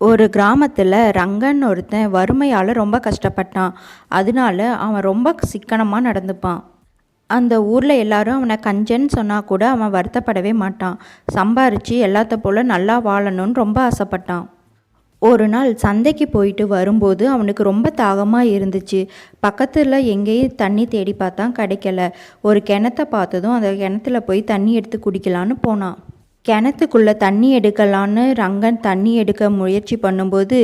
ஒரு கிராமத்தில் ரங்கன் ஒருத்தன் வறுமையால் ரொம்ப கஷ்டப்பட்டான். அதனால அவன் ரொம்ப சிக்கனமாக நடந்துப்பான். அந்த ஊரில் எல்லாரும் அவனை கஞ்சன்னு சொன்னால் கூட அவன் வருத்தப்படவே மாட்டான். சம்பாரித்து எல்லாத்த போல் நல்லா வாழணும்னு ரொம்ப ஆசைப்பட்டான். ஒரு நாள் சந்தைக்கு போயிட்டு வரும்போது அவனுக்கு ரொம்ப தாகமாக இருந்துச்சு. பக்கத்தில் எங்கேயும் தண்ணி தேடி பார்த்தான் கிடைக்கல. ஒரு கிணத்த பார்த்ததும் அந்த கிணத்துல போய் தண்ணி எடுத்து குடிக்கலான்னு போனான். கிணத்துக்குள்ளே தண்ணி எடுக்கலான்னு ரங்கன் தண்ணி எடுக்க முயற்சி பண்ணும்போது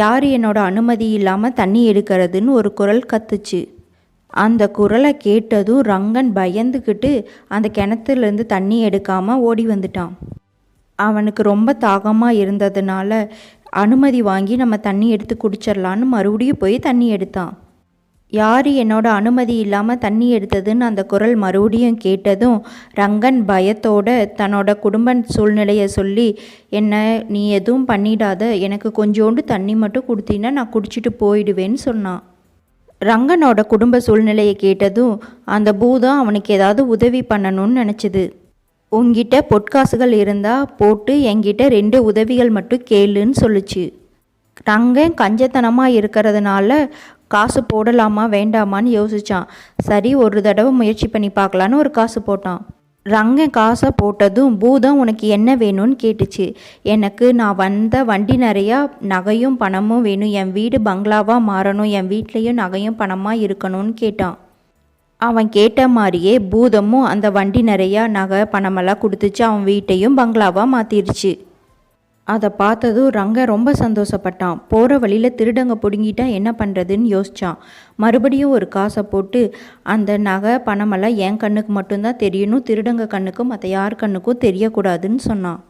யார் என்னோட அனுமதி இல்லாமல் தண்ணி எடுக்கிறதுன்னு ஒரு குரல் கத்துச்சு. அந்த குரலை கேட்டதும் ரங்கன் பயந்துக்கிட்டு அந்த கிணத்துலேருந்து தண்ணி எடுக்காமல் ஓடி வந்துட்டான். அவனுக்கு ரொம்ப தாகமாக இருந்ததுனால அனுமதி வாங்கி நம்ம தண்ணி எடுத்து குடிச்சிடலான்னு மறுபடியும் போய் தண்ணி எடுத்தான். யார் என்னோட அனுமதி இல்லாமல் தண்ணி எடுத்ததுன்னு அந்த குரல் மறுபடியும் கேட்டதும் ரங்கன் பயத்தோட தன்னோட குடும்ப சூழ்நிலையை சொல்லி என்ன நீ எதுவும் பண்ணிடாத. எனக்கு கொஞ்சோண்டு தண்ணி மட்டும் கொடுத்தீங்கன்னா நான் குடிச்சிட்டு போயிடுவேன்னு சொன்னான். ரங்கனோட குடும்ப சூழ்நிலையை கேட்டதும் அந்த பூதம் அவனுக்கு ஏதாவது உதவி பண்ணணும்னு நினச்சிது. உங்ககிட்ட பொற்காசுகள் இருந்தால் போட்டு என்கிட்ட ரெண்டு உதவிகள் மட்டும் கேளுன்னு சொல்லுச்சு. ரங்கன் கஞ்சத்தனமாக இருக்கிறதுனால காசு போடலாமா வேண்டாமான்னு யோசிச்சான். சரி ஒரு தடவை முயற்சி பண்ணி பார்க்கலான்னு ஒரு காசு போட்டான். ரங்க காசை போட்டதும் பூதம் உனக்கு என்ன வேணும்னு கேட்டுச்சு. எனக்கு நான் வந்த வண்டி நிறையா நகையும் பணமும் வேணும். என் வீடு பங்களாவாக மாறணும். என் வீட்லேயும் நகையும் பணமாக இருக்கணும்னு கேட்டான். அவன் கேட்ட மாதிரியே பூதமும் அந்த வண்டி நிறையா நகை பணமெல்லாம் கொடுத்துச்சு. அவன் வீட்டையும் பங்களாவாக மாற்றிருச்சு அதை பார்த்ததும் ரங்க ரொம்ப சந்தோஷப்பட்டான். போகிற வழியில் திருடங்க பிடுங்கிட்டா என்ன பண்ணுறதுன்னு யோசிச்சான். மறுபடியும் ஒரு காசை போட்டு அந்த நகை பணமெல்லாம் என் கண்ணுக்கு மட்டும்தான் தெரியணும் திருடங்க கண்ணுக்கும் மற்ற யார் கண்ணுக்கும் தெரியக்கூடாதுன்னு சொன்னான்.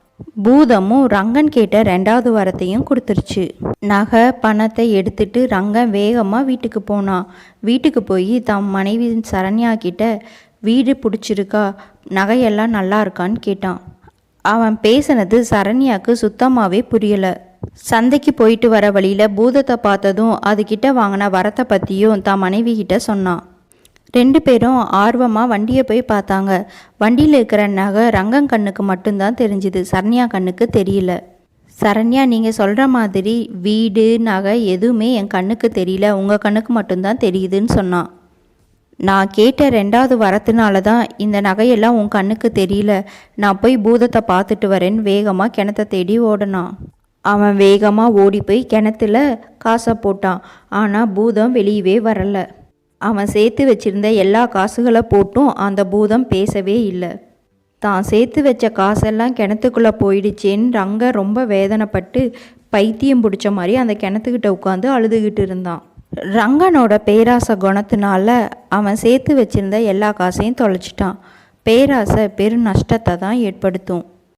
பூதமும் ரங்கன் கேட்ட ரெண்டாவது வாரத்தையும் கொடுத்துருச்சு. நகை பணத்தை எடுத்துட்டு ரங்கன் வேகமாக வீட்டுக்கு போனான். வீட்டுக்கு போய் தம் மனைவி சரண்யா கிட்ட வீடு பிடிச்சிருக்கா? நகையெல்லாம் நல்லா இருக்கான்னு கேட்டான். அவன் பேசினது சரண்யாக்கு சுத்தமாகவே புரியலை. சந்தைக்கு போயிட்டு வர வழியில் பூதத்தை பார்த்ததும் அதுகிட்ட வாங்கின வரத்தை பற்றியும் தான் மனைவி கிட்ட சொன்னான் ரெண்டு பேரும் ஆர்வமாக வண்டியை போய் பார்த்தாங்க. வண்டியில் இருக்கிற நகை ரங்கம் கண்ணுக்கு மட்டும்தான் தெரிஞ்சுது. சரண்யா கண்ணுக்கு தெரியல. சரண்யா நீங்கள் சொல்கிற மாதிரி வீடு நகை எதுவுமே என் கண்ணுக்கு தெரியல. உங்கள் கண்ணுக்கு மட்டும்தான் தெரியுதுன்னு சொன்னான் நான் கேட்ட ரெண்டாவது வரத்துனால தான் இந்த நகையெல்லாம் உன் கண்ணுக்கு தெரியல. நான் போய் பூதத்தை பார்த்துட்டு வரேன்னு வேகமாக கிணத்த தேடி ஓடினான். அவன் வேகமாக ஓடி போய் கிணத்துல காசை போட்டான். ஆனால் பூதம் வெளியவே வரல. அவன் சேர்த்து வச்சிருந்த எல்லா காசுகளை போட்டும் அந்த பூதம் பேசவே இல்லை. தான் சேர்த்து வச்ச காசெல்லாம் கிணத்துக்குள்ளே போயிடுச்சேன்னு ரங்க ரொம்ப வேதனைப்பட்டு பைத்தியம் பிடிச்ச மாதிரி அந்த கிணத்துக்கிட்ட உட்காந்து அழுதுகிட்டு இருந்தான். ரங்கனோட பேராசை குணத்தினால அவன் சேர்த்து வச்சிருந்த எல்லா காசையும் தொலைச்சிட்டான். பேராசை பெரும் நஷ்டத்தை தான் ஏற்படுத்தும்.